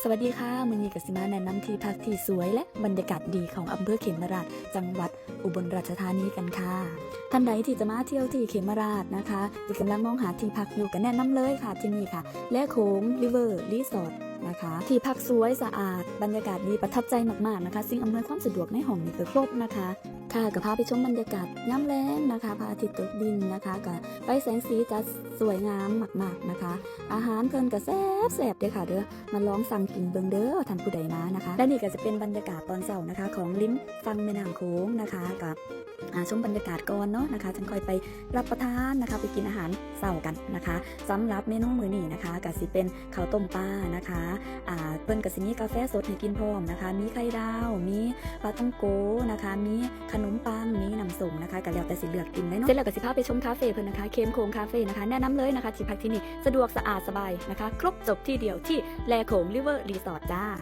สวัสดีค่ะมือนีกับสิมาแนะนำที่พักที่สวยและบรรยากาศดีของอำเภอเขมราช จังหวัดอุบลราชธานีกันค่ะ ท่านใดที่จะมาเที่ยวที่เขมราชนะคะที่กำลังมองหาที่พักอยู่ก็แนะนำเลยค่ะที่นี่ค่ะ และโขงริเวอร์รีสอร์ทนะคะที่พักสวยสะอาด บรรยากาศดีประทับใจมากๆนะคะสิ่งอำนวยความสะดวกในห้องนี่ก็ครบนะคะ ค่ะก็พาไปชมบรรยากาศย่ำแรงนะคะพระอาทิตย์ตกดินนะคะกับไปแสงสีจะสวยงามมากๆนะคะ อาหารเพลินก็แซ่บแซ่บเด้อค่ะเด้อมาลองสั่งกินเบิงเด้อท่านผู้ใดมานะคะ และนี่ก็จะเป็นบรรยากาศตอนเสาร์นะคะ ของลิ้มฟังแม่น้ำโขงนะคะกับ ชมบรรยากาศก่อนเนาะนะคะจังค่อยไปรับประทานนะคะ ไปกินอาหารเช้ากันนะคะสำหรับเมนูมื้อนี้นะคะก็สิเป็นข้าวต้มปลานะคะอ่าเพิ่นก็สิมีกาแฟสดให้กินพร้อมนะคะ มีไข่ดาว มีปลาต้องโกนะคะ มีขนมปังมีน้ำส้มนะคะก็แล้วแต่สิเลือกกินเลยเนาะเสร็จแล้วก็สิพาไปชมคาเฟ่เพิ่นนะคะเคมโคงคาเฟ่นะคะแนะนำเลยนะคะที่พักที่นี่สะดวกสะอาดสบายนะคะ ครบจบที่เดียวที่แลโขงริเวอร์รีสอร์ทจ้า